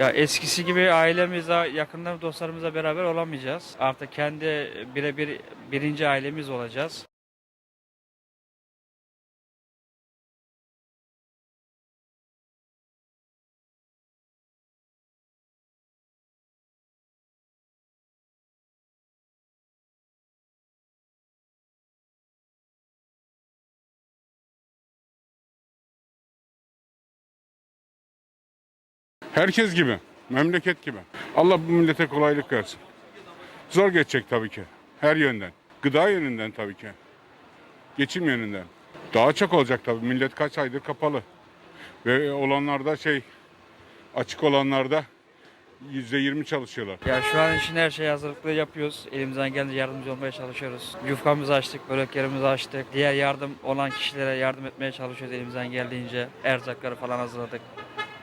Ya eskisi gibi ailemizle, yakınlarımız, dostlarımızla beraber olamayacağız. Artık kendi birebir birinci ailemiz olacağız. Herkes gibi, memleket gibi. Allah bu millete kolaylık versin. Zor geçecek tabii ki. Her yönden. Gıda yönünden tabii ki. Geçim yönünden. Daha çok olacak tabii. Millet kaç aydır kapalı. Ve olanlarda şey açık olanlarda yüzde yirmi çalışıyorlar. Ya şu an için her şey hazırlıklı yapıyoruz. Elimizden gelince yardımcı olmaya çalışıyoruz. Yufkamızı açtık, böreklerimizi açtık. Diğer yardım olan kişilere yardım etmeye çalışıyoruz elimizden geldiğince. Erzakları falan hazırladık,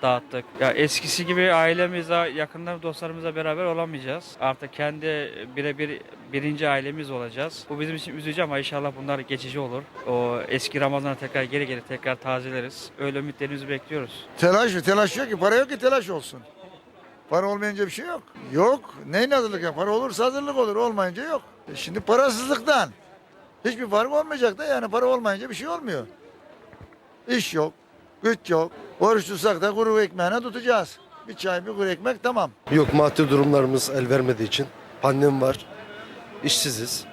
dağıttık. Ya eskisi gibi ailemizle, yakınlarımız, dostlarımızla beraber olamayacağız. Artık kendi birebir birinci ailemiz olacağız. Bu bizim için üzücü ama inşallah bunlar geçici olur. O eski Ramazan'a tekrar geri gelir, tekrar tazeleriz. Öyle ümitlerimizi bekliyoruz. Telaş mı? Telaş yok ki. Para yok ki telaş olsun. Para olmayınca bir şey yok. Yok. Neyin hazırlık ya? Para olursa hazırlık olur. Olmayınca yok. E şimdi parasızlıktan. Hiçbir fark olmayacak da yani para olmayınca bir şey olmuyor. İş yok. Güç yok. Oruç tutsak da kuru ekmeğine tutacağız. Bir çay bir kuru ekmek tamam. Yok maddi durumlarımız el vermediği için pandemi var. İşsiziz.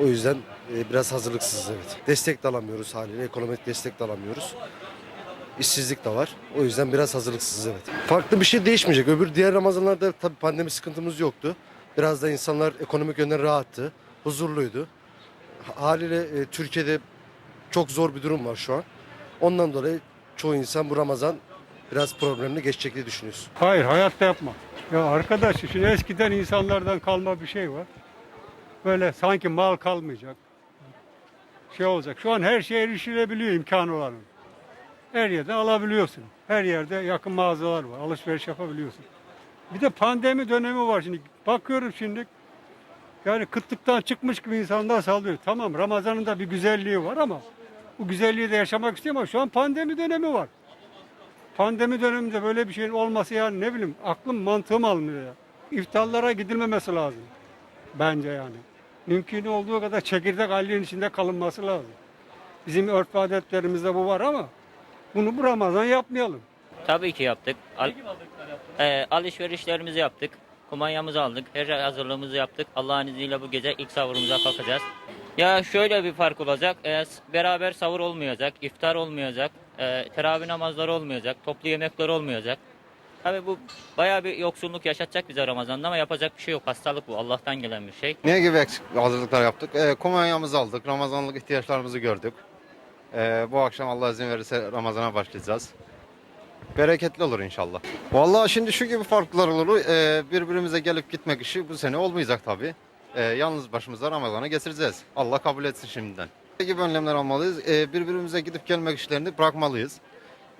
O yüzden e, biraz hazırlıksızız evet. Destek de alamıyoruz haliyle. Ekonomik destek de alamıyoruz. İşsizlik de var. O yüzden biraz hazırlıksızız evet. Farklı bir şey değişmeyecek. Öbür diğer Ramazanlarda tabii pandemi sıkıntımız yoktu. Biraz da insanlar ekonomik yönden rahattı. Huzurluydu. Haliyle e, Türkiye'de çok zor bir durum var şu an. Ondan dolayı çoğu insan bu Ramazan biraz problemli geçecek diye düşünüyoruz. Hayır hayatta yapma. Ya arkadaş şimdi eskiden insanlardan kalma bir şey var. Böyle sanki mal kalmayacak. Şey olacak. Şu an her şey erişilebiliyor imkanı olanın. Her yerden alabiliyorsun. Her yerde yakın mağazalar var. Alışveriş yapabiliyorsun. Bir de pandemi dönemi var şimdi. Bakıyorum şimdi. Yani kıtlıktan çıkmış gibi insanlar sallıyor. Tamam Ramazan'ın da bir güzelliği var ama bu güzelliği de yaşamak istiyor ama şu an pandemi dönemi var. Pandemi döneminde böyle bir şeyin olması yani ne bileyim aklım mantığım almıyor ya. İftarlara gidilmemesi lazım. Bence yani. Mümkün olduğu kadar çekirdek ailenin içinde kalınması lazım. Bizim örf adetlerimizde bu var ama bunu bu Ramazan yapmayalım. Tabii ki yaptık. Al- Ee, alışverişlerimizi yaptık. Kumanyamızı aldık. Her şey hazırlığımızı yaptık. Allah'ın izniyle bu gece ilk sahurumuza kalkacağız. Ya şöyle bir fark olacak. S- beraber sahur olmayacak. iftar olmayacak. E, teravih namazları olmayacak. Toplu yemekler olmayacak. Tabii bu bayağı bir yoksulluk yaşatacak bize Ramazan'da ama yapacak bir şey yok. Hastalık bu. Allah'tan gelen bir şey. Ne gibi hazırlıklar yaptık? Ee, kumanyamızı aldık, Ramazanlık ihtiyaçlarımızı gördük. Ee, bu akşam Allah izin verirse Ramazan'a başlayacağız. Bereketli olur inşallah. Vallahi şimdi şu gibi farklar olur. Ee, birbirimize gelip gitmek işi bu sene olmayacak tabii. Ee, yalnız başımıza Ramazan'a geçireceğiz. Allah kabul etsin şimdiden. Ne gibi önlemler almalıyız? Ee, birbirimize gidip gelmek işlerini bırakmalıyız.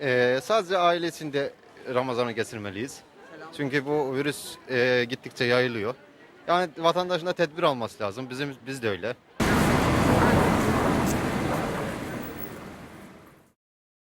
Ee, sadece aile içinde Ramazan'ı geçirmeliyiz. Çünkü bu virüs e, gittikçe yayılıyor. Yani vatandaşın da tedbir alması lazım. Bizim biz de öyle.